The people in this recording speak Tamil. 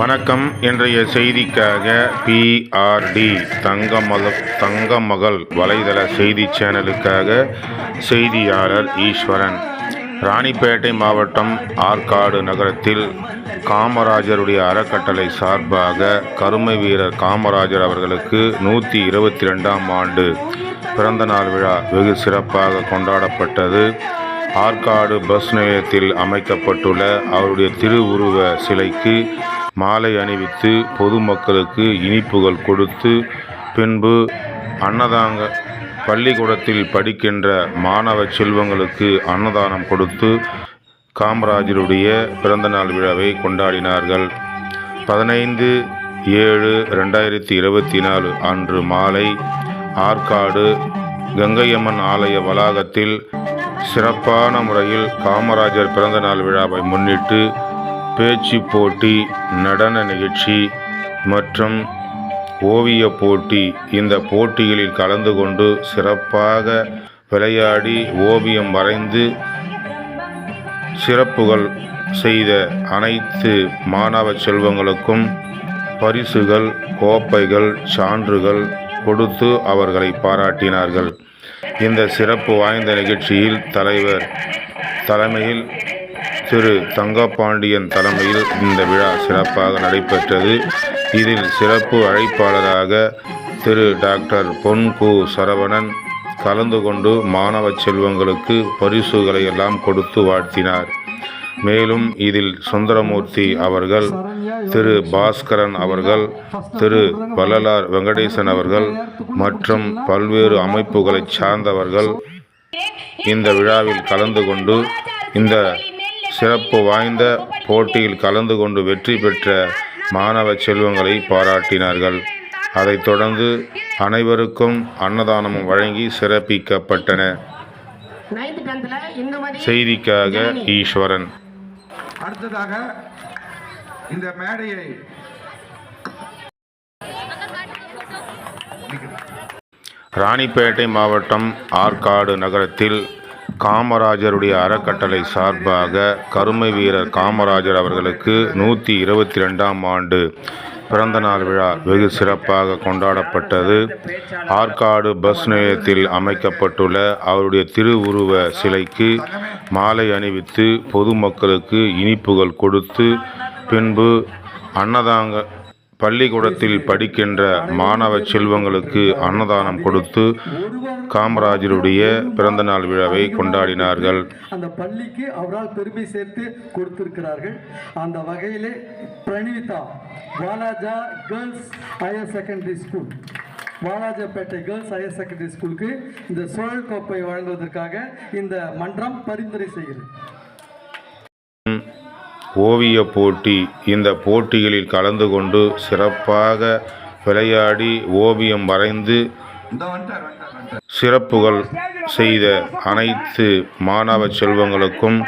வணக்கம். இன்றைய செய்திக்காக பிஆர்டி தங்கமகள் தங்கமகள் வலைதள செய்தி சேனலுக்காக செய்தியாளர் ஈஸ்வரன். ராணிப்பேட்டை மாவட்டம் ஆற்காடு நகரத்தில் காமராஜருடைய அறக்கட்டளை சார்பாக கருமை வீரர் காமராஜர் அவர்களுக்கு நூற்றி இருபத்தி ரெண்டாம் ஆண்டு பிறந்தநாள் விழா வெகு சிறப்பாக கொண்டாடப்பட்டது. ஆற்காடு பஸ் நிலையத்தில் அமைக்கப்பட்டுள்ள அவருடைய திருவுருவ சிலைக்கு மாலை அணிவித்து பொதுமக்களுக்கு இனிப்புகள் கொடுத்து பின்பு அன்னதாங்க பள்ளிக்கூடத்தில் படிக்கின்ற மாணவ செல்வங்களுக்கு அன்னதானம் கொடுத்து காமராஜருடைய பிறந்தநாள் விழாவை கொண்டாடினார்கள். பதினைந்து ஏழு ரெண்டாயிரத்தி இருபத்தி நாலு அன்று மாலை ஆற்காடு கங்கையம்மன் ஆலய வளாகத்தில் சிறப்பான முறையில் காமராஜர் பிறந்தநாள் விழாவை முன்னிட்டு பேச்சு போட்டி நடன நிகழ்ச்சி மற்றும் ஓவிய போட்டி இந்த போட்டிகளில் கலந்து கொண்டு சிறப்பாக விளையாடி ஓவியம் வரைந்து சிறப்புகள் செய்த அனைத்து மாணவ செல்வங்களுக்கும் பரிசுகள் கோப்பைகள் சான்றுகள் கொடுத்து அவர்களை பாராட்டினார்கள். இந்த சிறப்பு வாய்ந்த நிகழ்ச்சியில் தலைவர் தலைமையில் திரு தங்கப்பாண்டியன் தலைமையில் இந்த விழா சிறப்பாக நடைபெற்றது. இதில் சிறப்பு அழைப்பாளராக திரு டாக்டர் பொன் கு சரவணன் கலந்து கொண்டு மாணவ செல்வங்களுக்கு பரிசுகளை எல்லாம் கொடுத்து வாழ்த்தினார். மேலும் இதில் சுந்தரமூர்த்தி அவர்கள் திரு பாஸ்கரன் அவர்கள் திரு வள்ளலார் வெங்கடேசன் அவர்கள் மற்றும் பல்வேறு அமைப்புகளைச் சார்ந்தவர்கள் இந்த விழாவில் கலந்து கொண்டு இந்த சிறப்பு வாய்ந்த போட்டியில் கலந்து கொண்டு வெற்றி பெற்ற மாணவ செல்வங்களை பாராட்டினார்கள். அதைத் தொடர்ந்து அனைவருக்கும் அன்னதானமும் வழங்கி சிறப்பிக்கப்பட்டன. செய்திக்காக ஈஸ்வரன். அடுத்ததாக இந்த மேடையை ராணிப்பேட்டை மாவட்டம் ஆற்காடு நகரத்தில் காமராஜருடைய அறக்கட்டளை சார்பாக கருமை வீரர் காமராஜர் அவர்களுக்கு நூற்றி இருபத்தி ரெண்டாம் ஆண்டு பிறந்தநாள் விழா வெகு சிறப்பாக கொண்டாடப்பட்டது. ஆற்காடு பஸ் நிலையத்தில் அமைக்கப்பட்டுள்ள அவருடைய திருவுருவ சிலைக்கு மாலை அணிவித்து பொதுமக்களுக்கு இனிப்புகள் கொடுத்து பின்பு அன்னதாங்க பள்ளிக்கூடத்தில் படிக்கின்ற மாணவ செல்வங்களுக்கு அன்னதானம் கொடுத்து காமராஜருடைய பிறந்தநாள் விழாவை கொண்டாடினார்கள். அந்த பள்ளிக்கு அவரால் பெருமை சேர்த்து கொடுத்திருக்கிறார்கள். அந்த வகையிலே Praneetha Walajah girls higher secondary school Walajapet girls higher secondary ஸ்கூலுக்கு இந்த சோழல் கோப்பை வழங்குவதற்காக இந்த மன்றம் பரிந்துரை செய்கிறது. ஓவிய போட்டி. இந்த போட்டிகளில் கலந்து கொண்டு சிறப்பாக விளையாடி ஓவியம் வரைந்து சிறப்புகள் செய்த அனைத்து மாணவ செல்வங்களுக்கும்